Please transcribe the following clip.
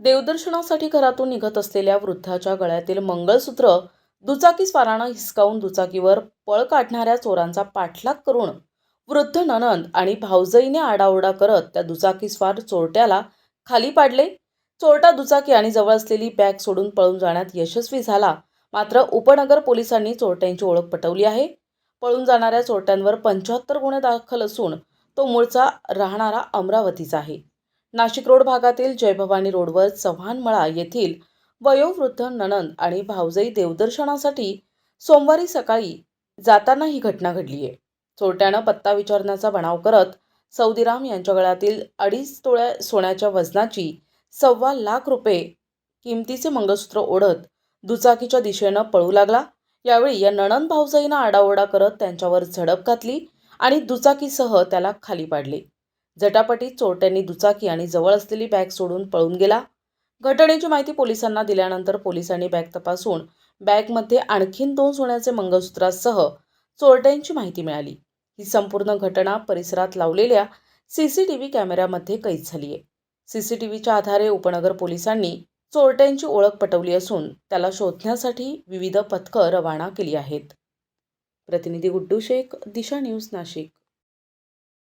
देवदर्शनासाठी घरातून निघत असलेल्या वृद्धाच्या गळ्यातील मंगळसूत्र दुचाकी स्वारानं हिसकावून दुचाकीवर पळ काढणाऱ्या चोरांचा पाठलाग करून वृद्ध ननंद आणि भाऊजईने आडाओरडा करत त्या दुचाकीस्वार चोरट्याला खाली पाडले. चोरटा दुचाकी आणि जवळ असलेली बॅग सोडून पळून जाण्यात यशस्वी झाला. मात्र उपनगर पोलिसांनी चोरट्यांची ओळख पटवली आहे. पळून जाणाऱ्या चोरट्यांवर पंच्याहत्तर गुन्हे दाखल असून तो मूळचा राहणारा अमरावतीचा आहे. नाशिक रोड भागातील जयभवानी रोडवर चव्हाणमळा येथील वयोवृद्ध ननंद आणि भावजई देवदर्शनासाठी सोमवारी सकाळी जाताना ही घटना घडली आहे. चोरट्यानं पत्ता विचारण्याचा बनाव करत सौदीराम यांच्या गळ्यातील अडीच तोळ्या सोन्याच्या वजनाची सव्वा लाख रुपये किमतीचे मंगळसूत्र ओढत दुचाकीच्या दिशेनं पळू लागला. यावेळी या नणंद भाऊजाईनं आडाओरडा करत त्यांच्यावर झडप घातली आणि दुचाकीसह त्याला खाली पाडले. झटापटीत चोरट्यांनी दुचाकी आणि जवळ असलेली बॅग सोडून पळून गेला. घटनेची माहिती पोलिसांना दिल्यानंतर पोलिसांनी बॅग तपासून बॅगमध्ये आणखीन दोन सोन्याचे मंगळसूत्रासह चोरट्यांची माहिती मिळाली. ही संपूर्ण घटना परिसरात लावलेल्या सी सी टी व्ही कॅमेऱ्यामध्ये कैद झाली आहे. सी सी टी व्हीच्या आधारे उपनगर पोलिसांनी चोरट्यांची ओळख पटवली असून त्याला शोधण्यासाठी विविध पथकं रवाना केली आहेत. प्रतिनिधी गुड्डू शेख दिशा न्यूज नाशिक.